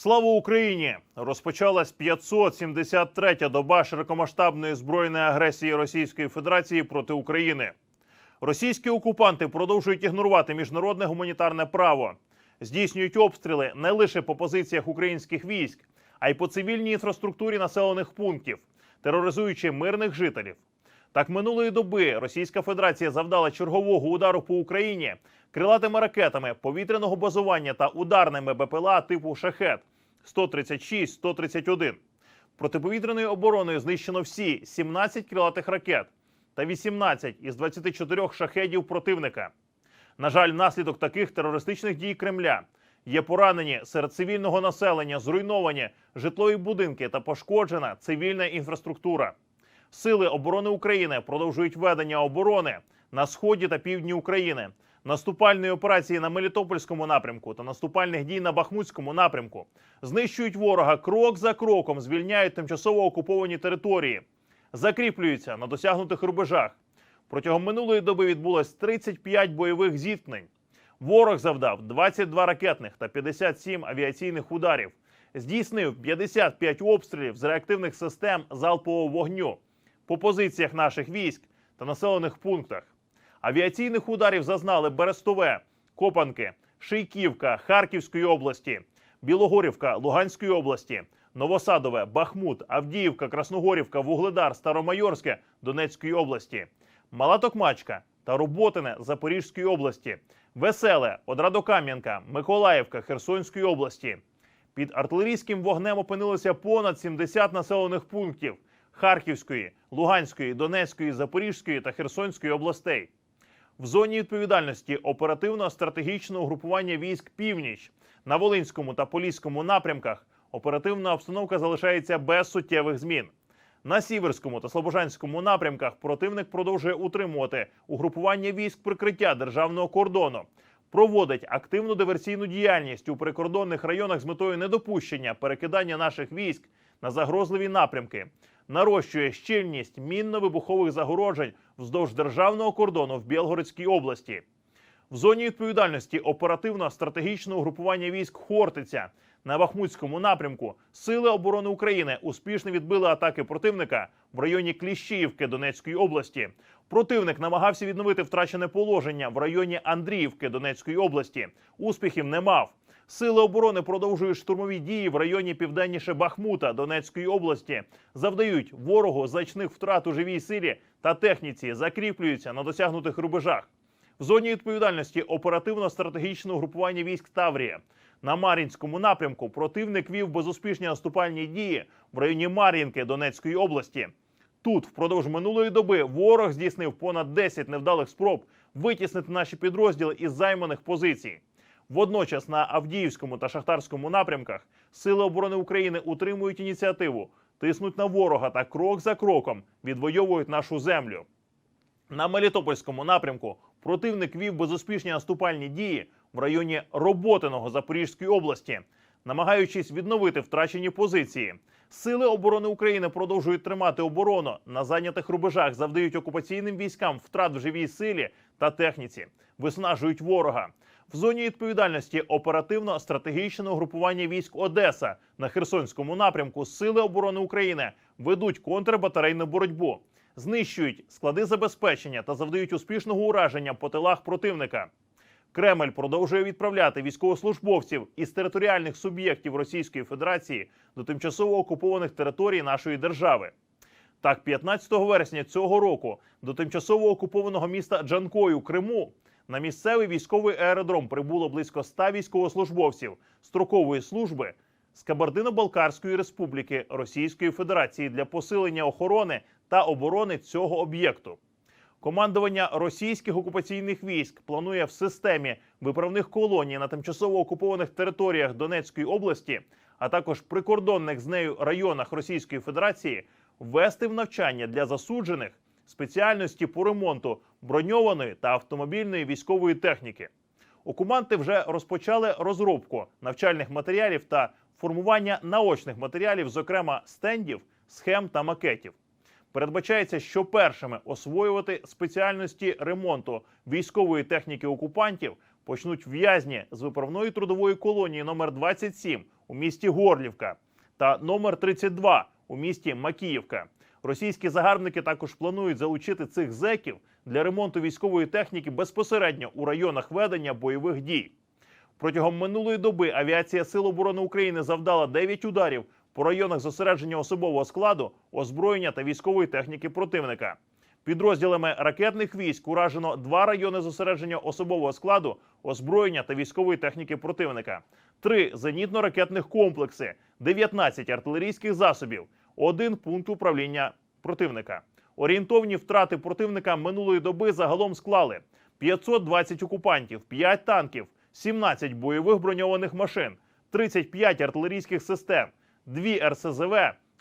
Слава Україні! Розпочалась 573-я доба широкомасштабної збройної агресії Російської Федерації проти України. Російські окупанти продовжують ігнорувати міжнародне гуманітарне право, здійснюють обстріли не лише по позиціях українських військ, а й по цивільній інфраструктурі населених пунктів, тероризуючи мирних жителів. Так минулої доби Російська Федерація завдала чергового удару по Україні крилатими ракетами повітряного базування та ударними БПЛА типу Шахет 136-131. Протиповітряною обороною знищено всі 17 крилатих ракет та 18 із 24 шахедів противника. На жаль, внаслідок таких терористичних дій Кремля є поранені серед цивільного населення, зруйновані житлові будинки та пошкоджена цивільна інфраструктура. Сили оборони України продовжують ведення оборони на сході та півдні України, наступальної операції на Мелітопольському напрямку та наступальних дій на Бахмутському напрямку. Знищують ворога крок за кроком, звільняють тимчасово окуповані території, закріплюються на досягнутих рубежах. Протягом минулої доби відбулось 35 бойових зіткнень. Ворог завдав 22 ракетних та 57 авіаційних ударів. Здійснив 55 обстрілів з реактивних систем залпового вогню по позиціях наших військ та населених пунктах. Авіаційних ударів зазнали Берестове, Копанки, Шийківка Харківської області, Білогорівка Луганської області, Новосадове, Бахмут, Авдіївка, Красногорівка, Вугледар, Старомайорське Донецької області, Мала Токмачка та Роботине Запорізької області, Веселе, Одрадокам'янка, Миколаївка Херсонської області. Під артилерійським вогнем опинилося понад 70 населених пунктів Харківської, Луганської, Донецької, Запорізької та Херсонської областей. В зоні відповідальності оперативно-стратегічного угрупування військ Північ на Волинському та Поліському напрямках оперативна обстановка залишається без суттєвих змін. На Сіверському та Слобожанському напрямках противник продовжує утримувати угрупування військ прикриття державного кордону, проводить активну диверсійну діяльність у прикордонних районах з метою недопущення перекидання наших військ на загрозливі напрямки, нарощує щільність мінно-вибухових загороджень вздовж державного кордону в Білгородській області. В зоні відповідальності оперативно-стратегічного угрупування військ Хортиця на Бахмутському напрямку Сили оборони України успішно відбили атаки противника в районі Кліщіївки Донецької області. Противник намагався відновити втрачене положення в районі Андріївки Донецької області. Успіхів не мав. Сили оборони продовжують штурмові дії в районі південніше Бахмута Донецької області, завдають ворогу значних втрат у живій силі та техніці, закріплюються на досягнутих рубежах. В зоні відповідальності оперативно-стратегічного групування військ Таврія на Мар'їнському напрямку противник вів безуспішні наступальні дії в районі Мар'їнки Донецької області. Тут впродовж минулої доби ворог здійснив понад 10 невдалих спроб витіснити наші підрозділи із займаних позицій. Водночас на Авдіївському та Шахтарському напрямках Сили оборони України утримують ініціативу, тиснуть на ворога та крок за кроком відвоюють нашу землю. На Мелітопольському напрямку противник вів безуспішні наступальні дії в районі Роботиного Запорізької області, намагаючись відновити втрачені позиції. Сили оборони України продовжують тримати оборону на зайнятих рубежах, завдають окупаційним військам втрат в живій силі та техніці, виснажують ворога. В зоні відповідальності оперативно-стратегічного групування військ Одеса на Херсонському напрямку Сили оборони України ведуть контрбатарейну боротьбу, знищують склади забезпечення та завдають успішного ураження по тилах противника. Кремль продовжує відправляти військовослужбовців із територіальних суб'єктів Російської Федерації до тимчасово окупованих територій нашої держави. Так, 15 вересня цього року до тимчасово окупованого міста Джанкою Криму на місцевий військовий аеродром прибуло близько 100 військовослужбовців строкової служби з Кабардино-Балкарської республіки Російської Федерації для посилення охорони та оборони цього об'єкту. Командування російських окупаційних військ планує в системі виправних колоній на тимчасово окупованих територіях Донецької області, а також прикордонних з нею районах Російської Федерації ввести в навчання для засуджених спеціальності по ремонту броньованої та автомобільної військової техніки. Окупанти вже розпочали розробку навчальних матеріалів та формування наочних матеріалів, зокрема стендів, схем та макетів. передбачається, що першими освоювати спеціальності ремонту військової техніки окупантів почнуть в'язні з виправної трудової колонії номер 27 у місті Горлівка та номер 32 у місті Макіївка. Російські загарбники також планують залучити цих зеків для ремонту військової техніки безпосередньо у районах ведення бойових дій. Протягом минулої доби авіація Сил оборони України завдала 9 ударів по районах зосередження особового складу, озброєння та військової техніки противника. Підрозділами ракетних військ уражено два райони зосередження особового складу, озброєння та військової техніки противника, три зенітно-ракетних комплекси, 19 артилерійських засобів, один пункт управління противника. Орієнтовні втрати противника минулої доби загалом склали 520 окупантів, 5 танків, 17 бойових броньованих машин, 35 артилерійських систем, 2 РСЗВ,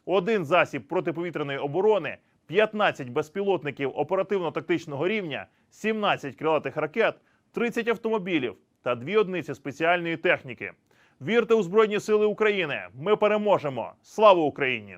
один засіб протиповітряної оборони, 15 безпілотників оперативно-тактичного рівня, 17 крилатих ракет, 30 автомобілів та 2 одиниці спеціальної техніки. Вірте у Збройні Сили України! Ми переможемо! Слава Україні!